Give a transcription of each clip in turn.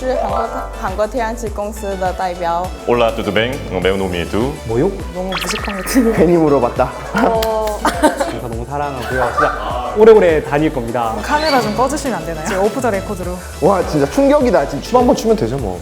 是韩国韩国天然气公司的代表。 올라 뚜두뱅 매우노미에두 뭐요? 너무 무식한 것 같은데. 괜히 물어봤다. 저 너무 사랑하고요. 진짜 오래오래 다닐 겁니다. 카메라 좀 꺼주시면 안 되나요? 지금 오프 더 레코드로. 와 진짜 충격이다. 지금 춤 한 번 추면 되죠 뭐.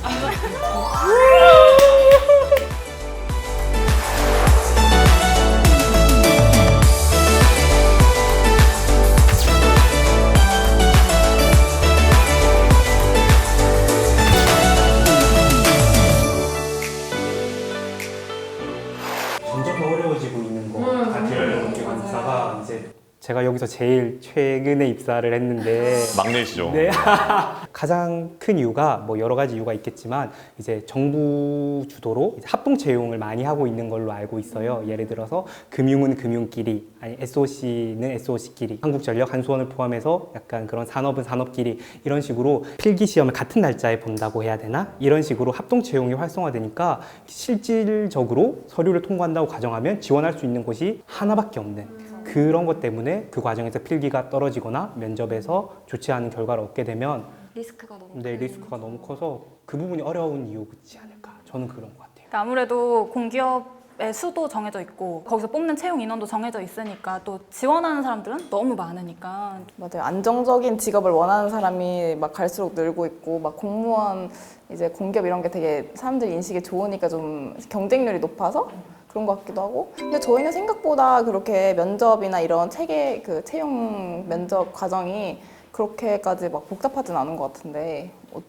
여기서 제일 최근에 입사를 했는데 막내시죠? 네. 가장 큰 이유가 뭐 여러 가지 이유가 있겠지만 이제 정부 주도로 이제 합동 채용을 많이 하고 있는 걸로 알고 있어요. 예를 들어서 금융은 금융끼리, 아니 SOC는 SOC끼리, 한국전력, 한수원을 포함해서 약간 그런 산업은 산업끼리 이런 식으로 필기 시험을 같은 날짜에 본다고 해야 되나? 이런 식으로 합동 채용이 활성화되니까 실질적으로 서류를 통과한다고 가정하면 지원할 수 있는 곳이 하나밖에 없는 그런 것 때문에 그 과정에서 필기가 떨어지거나 면접에서 좋지 않은 결과를 얻게 되면 리스크가 너무 내 리스크가 너무 커서 그 부분이 어려운 이유지 않을까 저는 그런 것 같아요. 그러니까 아무래도 공기업 의 수도 정해져 있고 거기서 뽑는 채용 인원도 정해져 있으니까 또 지원하는 사람들은 너무 많으니까 맞아요. 안정적인 직업을 원하는 사람이 막 갈수록 늘고 있고 막 공무원 이제 공기업 이런 게 되게 사람들 인식이 좋으니까 좀 경쟁률이 높아서 그런 것 같기도 하고. 근데 저희는 생각보다 그렇게 면접이나 이런 체계 그 채용 면접 과정이 그렇게까지 막 복잡하진 않은 것 같은데 어,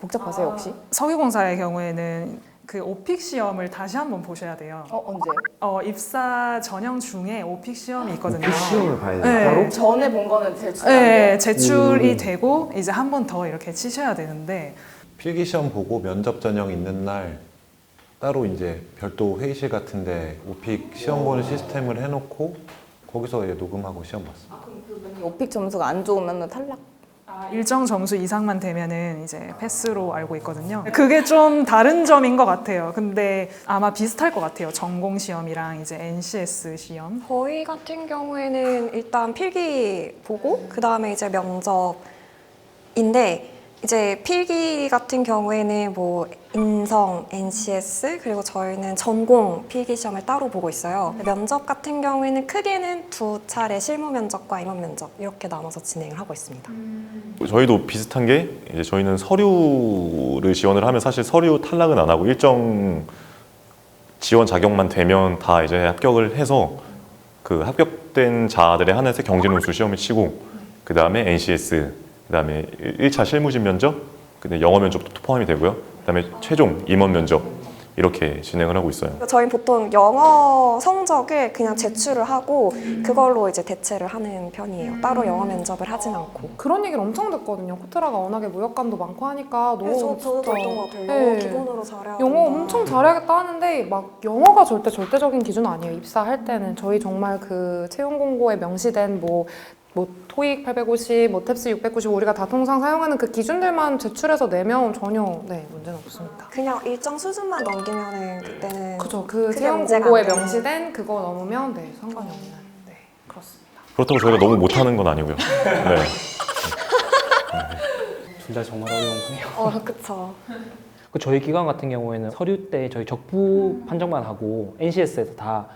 복잡하세요 혹시? 석유공사의 경우에는 그 오픽 시험을 다시 한번 보셔야 돼요. 어 언제? 어, 입사 전형 중에 오픽 시험이 있거든요. 시험을 봐야 돼. 네. 바로 전에 본 거는 제일. 네, 제출이 되고 이제 한 번 더 이렇게 치셔야 되는데 필기 시험 보고 면접 전형 있는 날 따로 이제 별도 회의실 같은데 오픽 시험 보는 시스템을 해놓고 거기서 얘 녹음하고 시험 봤어. 오픽 점수가 안 좋으면 탈락. 일정 점수 이상만 되면은 이제 패스로 알고 있거든요. 그게 좀 다른 점인 것 같아요. 근데 아마 비슷할 것 같아요. 전공 시험이랑 이제 NCS 시험. 저희 같은 경우에는 일단 필기 보고 그 다음에 이제 면접인데 이제 필기 같은 경우에는 뭐 인성, NCS 그리고 저희는 전공 필기 시험을 따로 보고 있어요. 면접 같은 경우에는 크게는 두 차례 실무 면접과 임원 면접 이렇게 나눠서 진행을 하고 있습니다. 저희도 비슷한 게 이제 저희는 서류를 지원을 하면 사실 서류 탈락은 안 하고 일정 지원 자격만 되면 다 이제 합격을 해서 그 합격된 자들에 한해서 경제 논술 시험을 치고 그 다음에 NCS 그 다음에 1차 실무진 면접 근데 영어 면접도 포함이 되고요 그 다음에 최종 임원 면접 이렇게 진행을 하고 있어요 저희 보통 영어 성적을 그냥 제출을 하고 그걸로 이제 대체를 하는 편이에요. 따로 영어 면접을 하진 않고. 그런 얘기를 엄청 듣거든요. 코트라가 워낙에 무역감도 많고 하니까 너무 저, 저도 진짜 그랬던 것 같아요. 네. 영어 기본으로 잘해야 영어 된다. 엄청 잘해야겠다 하는데 막 영어가 절대 절대적인 기준 아니에요. 입사할 때는 저희 정말 그 채용 공고에 명시된 뭐. 뭐 토익 850, 뭐 탭스 690 우리가 다 통상 사용하는 그 기준들만 제출해서 내면 전혀 네 문제는 없습니다. 그냥 일정 수준만 넘기면은 그때는 그죠? 그 그게 채용 문제가 공고에 안 되는. 명시된 그거 넘으면 네 상관이 없는 네 그렇습니다. 그렇다고 저희가 너무 못하는 건 아니고요 네. 둘 다 정말 어려운 거예요. 어 그쵸. 그 저희 기관 같은 경우에는 서류 때 저희 적부 판정만 하고 NCS에서 다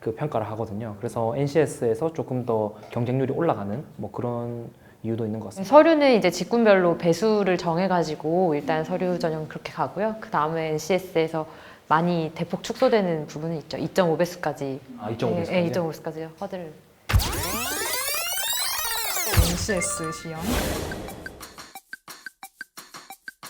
그 평가를 하거든요. 그래서 NCS에서 조금 더 경쟁률이 올라가는 뭐 그런 이유도 있는 것 같습니다. 서류는 이제 직군별로 배수를 정해가지고 일단 서류 전형 그렇게 가고요. 그 다음에 NCS에서 많이 대폭 축소되는 부분은 있죠. 2.5배수까지. 아, 2.5배수까지요? 네, 2.5배수까지 허들을. NCS 시험.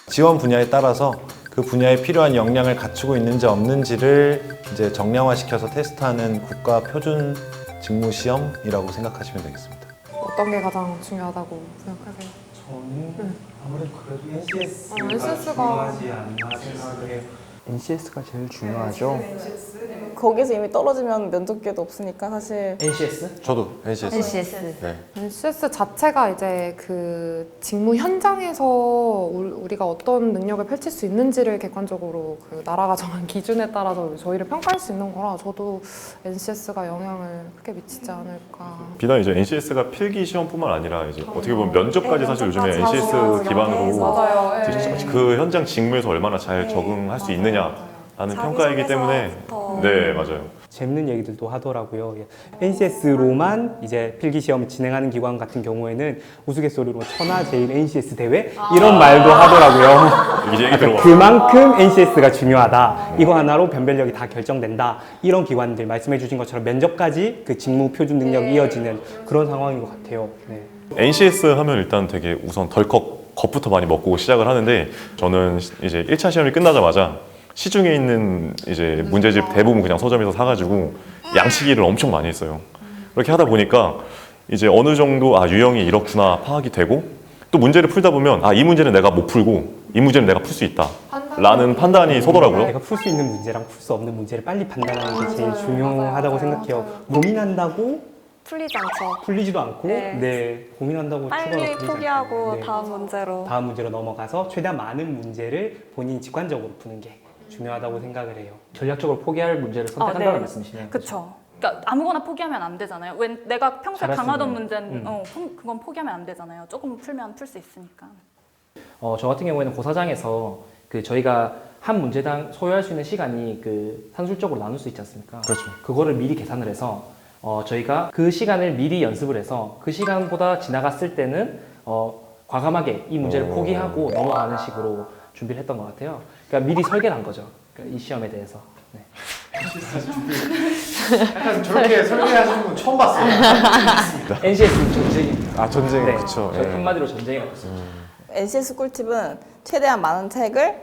지원 분야에 따라서 그 분야에 필요한 역량을 갖추고 있는지 없는지를 이제 정량화시켜서 테스트하는 국가 표준 직무 시험이라고 생각하시면 되겠습니다. 어떤 게 가장 중요하다고 생각하세요? 저는 아무래도 그래도 NCS 어, 가 중요하지 않나 생각을 해요. NCS가 제일 중요하죠. 거기서 이미 떨어지면 면접 기회도 없으니까 사실 NCS? 저도 NCS. NCS. 네. NCS 자체가 이제 그 직무 현장에서 우- 우리가 어떤 능력을 펼칠 수 있는지를 객관적으로 그 나라가 정한 기준에 따라서 저희를 평가할 수 있는 거라 저도 NCS가 영향을 크게 미치지 않을까. 비단 이제 NCS가 필기 시험뿐만 아니라 이제 어떻게 보면 면접까지 네, 사실 요즘에 NCS 기반으로 맞아요. 그 현장 직무에서 얼마나 잘 네, 적응할 수 맞아요. 있느냐라는 평가이기 때문에 자기소개서부터 네 맞아요. 재밌는 얘기들도 하더라고요. 예. NCS로만 이제 필기 시험 진행하는 기관 같은 경우에는 우스갯소리로 천하 제일 NCS 대회 이런 말도 하더라고요. 이제 얘기 들어봐. 그만큼 NCS가 중요하다. 이거 하나로 변별력이 다 결정된다. 이런 기관들 말씀해 주신 것처럼 면접까지 그 직무 표준 능력이 이어지는 그런 상황인 것 같아요. 네. NCS 하면 일단 되게 우선 덜컥 겁부터 많이 먹고 시작을 하는데 저는 이제 1차 시험이 끝나자마자 시중에 있는 이제 문제집 대부분 그냥 서점에서 사가지고 양치기를 엄청 많이 했어요. 그렇게 하다 보니까 이제 어느 정도 아 유형이 이렇구나 파악이 되고 또 문제를 풀다 보면 아 이 문제는 내가 못 풀고 이 문제는 내가 풀 수 있다 라는 판단이 서더라고요. 내가 풀 수 있는 문제랑 풀 수 없는 문제를 빨리 판단하는 게 제일 중요하다고 생각해요. 고민한다고 풀리지 않죠. 풀리지도 않고 네. 네, 고민한다고 빨리 추가로 풀리지 포기하고 않고, 네. 다음 문제로. 다음 문제로 넘어가서 최대한 많은 문제를 본인이 직관적으로 푸는 게 중요하다고 생각을 해요. 전략적으로 포기할 문제를 선택한다는 아, 네. 말씀이시네요. 그쵸. 그러니까 아무거나 포기하면 안 되잖아요. 왜 내가 평소에 강하던. 문제는 음. 어, 폰- 그건 포기하면 안 되잖아요. 조금 풀면 풀 수 있으니까. 어, 저 같은 경우에는 고사장에서 그 저희가 한 문제당 소요할 수 있는 시간이 그 산술적으로 나눌 수 있지 않습니까? 그렇죠. 그거를 미리 계산을 해서 어, 저희가 그 시간을 미리 연습을 해서 그 시간보다 지나갔을 때는 어, 과감하게 이 문제를 어. 포기하고 넘어가는 식으로 준비를 했던 것 같아요. 그러니까 미리 설계를 한 거죠. 그러니까 이 시험에 대해서. 네. 약간 저렇게 설계하시는 분 처음 봤어요. NCS 전쟁입니다. 아 전쟁 네, 그쵸. 저희 예. 한마디로 전쟁이라고 했습니다. NCS 꿀팁은 최대한 많은 책을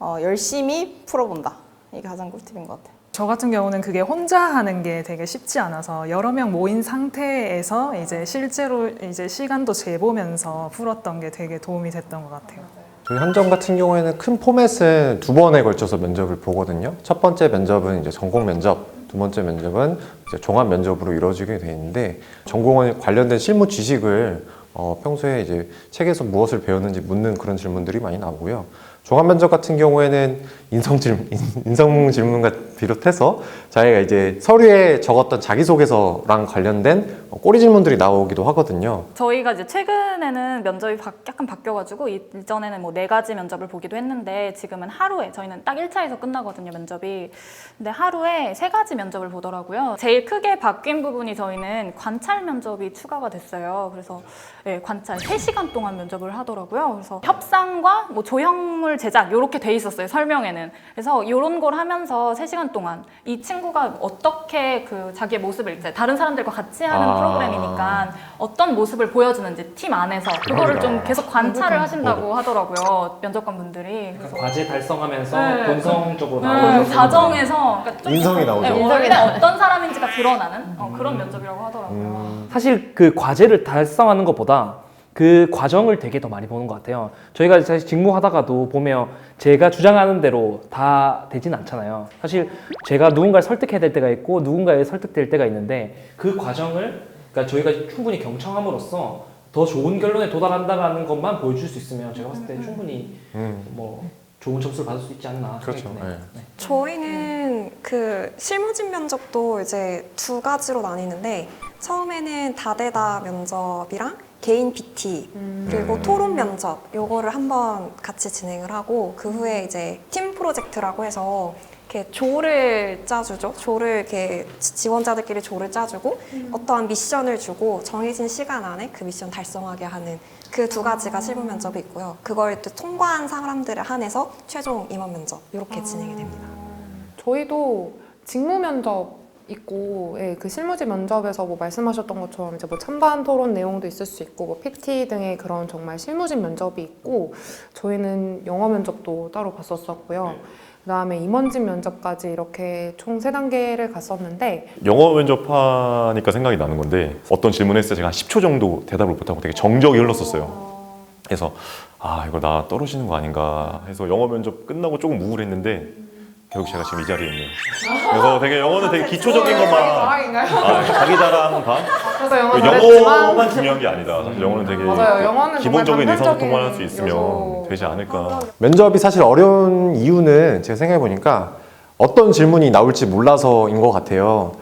어, 열심히 풀어본다. 이게 가장 꿀팁인 것 같아요. 저 같은 경우는 그게 혼자 하는 게 되게 쉽지 않아서 여러 명 모인 상태에서 이제 실제로 이제 시간도 재보면서 풀었던 게 되게 도움이 됐던 것 같아요. 저희 한정 같은 경우에는 큰 포맷은 두 번에 걸쳐서 면접을 보거든요. 첫 번째 면접은 이제 전공 면접, 두 번째 면접은 이제 종합 면접으로 이루어지게 돼 있는데 전공에 관련된 실무 지식을 어, 평소에 이제 책에서 무엇을 배웠는지 묻는 그런 질문들이 많이 나오고요. 종합 면접 같은 경우에는 인성 질문, 인성 질문과 비롯해서 자기가 이제 서류에 적었던 자기소개서랑 관련된 어, 꼬리 질문들이 나오기도 하거든요. 저희가 이제 최근에는 면접이 바- 약간 바뀌어가지고 이전에는 뭐 네 가지 면접을 보기도 했는데 지금은 하루에 저희는 딱 1차에서 끝나거든요 면접이. 근데 하루에 세 가지 면접을 보더라고요. 제일 크게 바뀐 부분이 저희는 관찰 면접이 추가가 됐어요. 그래서 네, 관찰 3시간 동안 면접을 하더라고요. 그래서 협상과 뭐 조형물 제작 이렇게 돼 있었어요 설명에는. 그래서 이런 걸 하면서 3시간 동안 이 친구가 어떻게 그 자기의 모습을 이제 다른 사람들과 같이 하는 아. 프로그램이니까 어떤 모습을 보여주는지 팀 안에서 그거를 좀 계속 관찰을 하신다고 하더라고요 면접관 분들이 그래서 과제 달성하면서 네. 본성적으로 네, 나오는 과정에서 그러니까 좀 인성이 나오죠. 네, 원래 어떤 사람인지가 드러나는 어, 그런 면접이라고 하더라고요. 사실 그 과제를 달성하는 것보다 그 과정을 되게 더 많이 보는 것 같아요. 저희가 사실 직무하다가도 보면 제가 주장하는 대로 다 되진 않잖아요. 사실 제가 누군가를 설득해야 될 때가 있고 누군가에 설득될 때가 있는데 그 과정을 그러니까 저희가 충분히 경청함으로써 더 좋은 결론에 도달한다는 것만 보여줄 수 있으면 제가 봤을 때 충분히 음, 뭐 좋은 점수를 받을 수 있지 않나 그렇죠. 생각이 드네요. 네. 저희는 그 실무진 면접도 이제 두 가지로 나뉘는데 처음에는 다대다 면접이랑 개인 PT 그리고 음. 토론 면접 요거를 한번 같이 진행을 하고 그 후에 이제 팀 프로젝트라고 해서 이렇게 조를 짜주죠. 조를 이렇게 지- 지원자들끼리 조를 짜주고 어떠한 미션을 주고 정해진 시간 안에 그 미션 달성하게 하는 그 두 가지가 실무 면접이 있고요. 그걸 또 통과한 사람들을 한해서 최종 임원 면접 이렇게 진행이 됩니다. 저희도 직무 면접 있고 예, 그 실무지 면접에서 뭐 말씀하셨던 것처럼 이제 뭐 찬반 토론 내용도 있을 수 있고 뭐 PT 등의 그런 정말 실무진 면접이 있고 저희는 영어 면접도 따로 봤었었고요. 그다음에 임원진 면접까지 이렇게 총 세 단계를 갔었는데 영어 면접하니까 생각이 나는 건데 어떤 질문했을 때 제가 한 10초 정도 대답을 못하고 되게 정적이 흘렀었어요. 그래서 아 이거 나 떨어지는 거 아닌가 해서 영어 면접 끝나고 조금 우울했는데 결국 제가 지금 이 자리에 있네요. 그래서 되게 영어는 되게 기초적인 것만? 아, 자기 자랑 반? 그래서 영어 영어만 잘했지만 중요한 게 아니다. 사실 영어는 되게 맞아요. 영어는 기본적인 정말 의사소통만 할 수 있으면 요소. 되지 않을까. 면접이 사실 어려운 이유는 제가 생각해 보니까 어떤 질문이 나올지 몰라서인 것 같아요.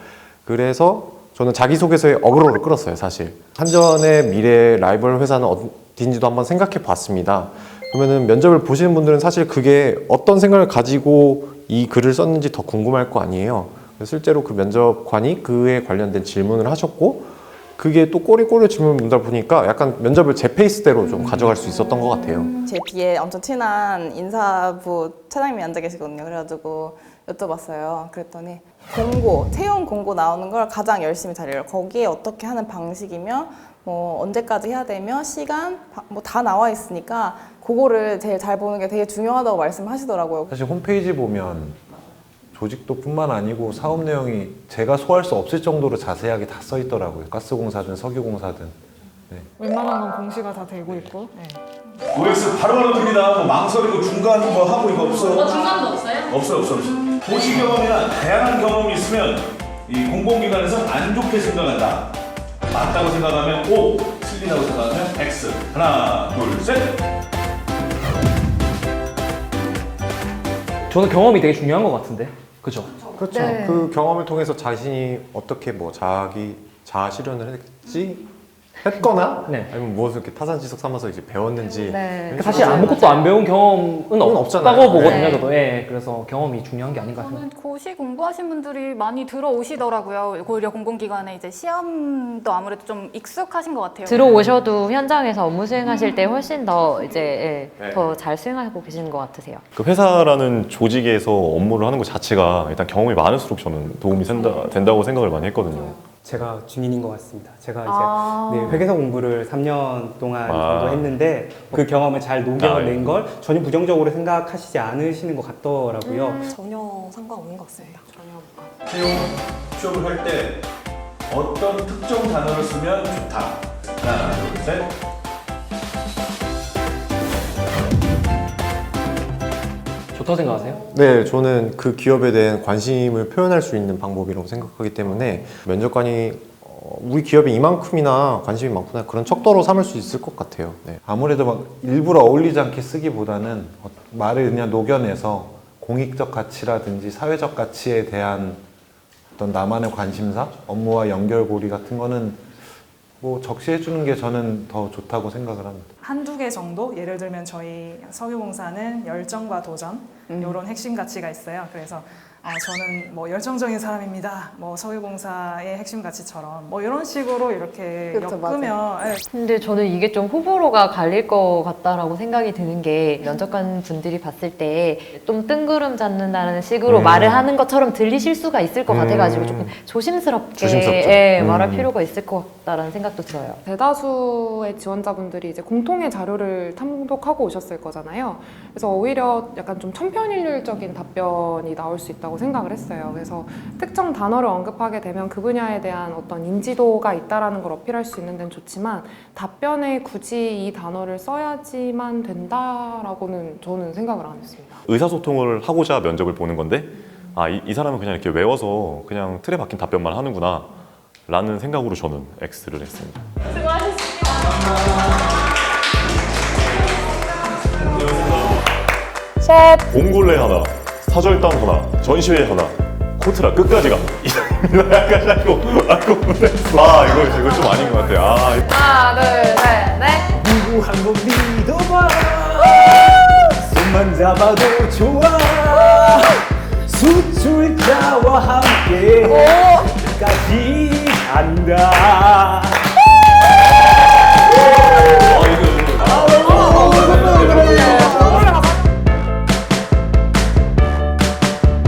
그래서 저는 자기소개서에 어그로를 끌었어요, 사실. 한전의 미래 라이벌 회사는 어딘지도 한번 생각해 봤습니다. 그러면은 면접을 보시는 분들은 사실 그게 어떤 생각을 가지고 이 글을 썼는지 더 궁금할 거 아니에요. 실제로 그 면접관이 그에 관련된 질문을 하셨고 그게 또 꼬리꼬리 질문을 묻다 보니까 약간 면접을 제 페이스대로 좀 가져갈 수 있었던 것 같아요. 제 뒤에 엄청 친한 인사부 차장님이 앉아 계시거든요. 그래가지고 여쭤봤어요. 그랬더니 공고, 채용 공고 나오는 걸 가장 열심히 잘 읽어요. 거기에 어떻게 하는 방식이며 뭐 언제까지 해야 되며 시간 뭐 다 나와 있으니까 그거를 제일 잘 보는 게 되게 중요하다고 말씀하시더라고요. 사실 홈페이지 보면 조직도 뿐만 아니고 사업 내용이 제가 소화할 수 없을 정도로 자세하게 다 써 있더라고요. 가스공사든 석유공사든. 웬만한 건 공시가 다 되고 있고. 네. OX 바로바로 듭니다. 뭐 망설이고 중간 뭐 하고 이거 없어. 중간도 없어요? 없어요, 없어, 없어. 도시 경험이나 다양한 경험이 있으면 이 공공기관에서 안 좋게 생각한다. 맞다고 생각하면 O, 틀리다고 생각하면 X. 하나, 둘, 셋. 저는 경험이 되게 중요한 것 같은데. 그죠? 그렇죠. 네. 그 경험을 통해서 자신이 어떻게 뭐 자기 자아 실현을 했지 했거나 네. 아니면 무엇을 이렇게 타산지석 삼아서 이제 배웠는지 네. 그러니까 사실 아무것도 안 배운 경험은 그건 없잖아요. 없다고 보거든요, 네. 저도. 예, 그래서 경험이 중요한 게 아닌가 생각합니다. 저는 고시 공부하신 분들이 많이 들어오시더라고요. 오히려 공공기관에 이제 시험도 아무래도 좀 익숙하신 것 같아요. 들어오셔도 현장에서 업무 수행하실 때 훨씬 더 이제 네. 더 잘 수행하고 계시는 것 같으세요. 그 회사라는 조직에서 업무를 하는 것 자체가 일단 경험이 많을수록 저는 도움이 된다, 된다고 생각을 많이 했거든요. 제가 증인인 것 같습니다. 제가 이제 아. 네, 회계사 공부를 3년 동안 아. 정도 했는데 그 경험을 잘 아, 녹여낸 예. 걸 전혀 부정적으로 생각하시지 않으시는 것 같더라고요. 전혀 상관없는 것 같습니다. 채용 취업을 할 때 어떤 특정 단어를 쓰면 좋다. 하나, 둘, 셋. 좋다고 생각하세요? 네, 저는 그 기업에 대한 관심을 표현할 수 있는 방법이라고 생각하기 때문에 면접관이 어, 우리 기업에 이만큼이나 관심이 많구나 그런 척도로 삼을 수 있을 것 같아요. 네. 아무래도 막 일부러 어울리지 않게 쓰기보다는 어- 말을 그냥 녹여내서 공익적 가치라든지 사회적 가치에 대한 어떤 나만의 관심사, 업무와 연결고리 같은 거는 뭐 적시해 주는 게 저는 더 좋다고 생각을 합니다. 한두 개 정도 예를 들면 저희 석유공사는 열정과 도전 이런 핵심 가치가 있어요. 그래서 아, 저는 뭐 열정적인 사람입니다. 뭐 석유공사의 핵심 가치처럼 뭐 이런 식으로 이렇게 그쵸, 엮으면 예, 근데 저는 이게 좀 호불호가 갈릴 것 같다라고 생각이 드는 게 면접관 분들이 봤을 때 좀 뜬구름 잡는다는 식으로 음. 말을 하는 것처럼 들리실 수가 있을 것 음. 같아가지고 조금 조심스럽게 조심스럽죠. 예, 음. 말할 필요가 있을 것 같다라는 생각도 들어요. 대다수의 지원자분들이 이제 공통의 자료를 탐독하고 오셨을 거잖아요. 그래서 오히려 약간 좀 천편일률적인 답변이 나올 수 있다고 생각을 했어요. 그래서 특정 단어를 언급하게 되면 그 분야에 대한 어떤 인지도가 있다라는 걸 어필할 수 있는 데는 좋지만 답변에 굳이 이 단어를 써야지만 된다라고는 저는 생각을 안 했습니다. 의사소통을 하고자 면접을 보는 건데 아, 이, 이 사람은 그냥 이렇게 외워서 그냥 틀에 박힌 답변만 하는구나 라는 생각으로 저는 X를 했습니다. 셰프 봉골레 하나, 사절단 하나, 전시회 하나, 코트라 끝까지 가. 약간 자꾸 알고 보냈어. 아 이거 이거 좀 아닌 것 같아. 아 하나, 둘, 셋, 넷. 누구 한 번 믿어봐. 손만 잡아도 좋아. 수출자와 함께 끝까지 간다.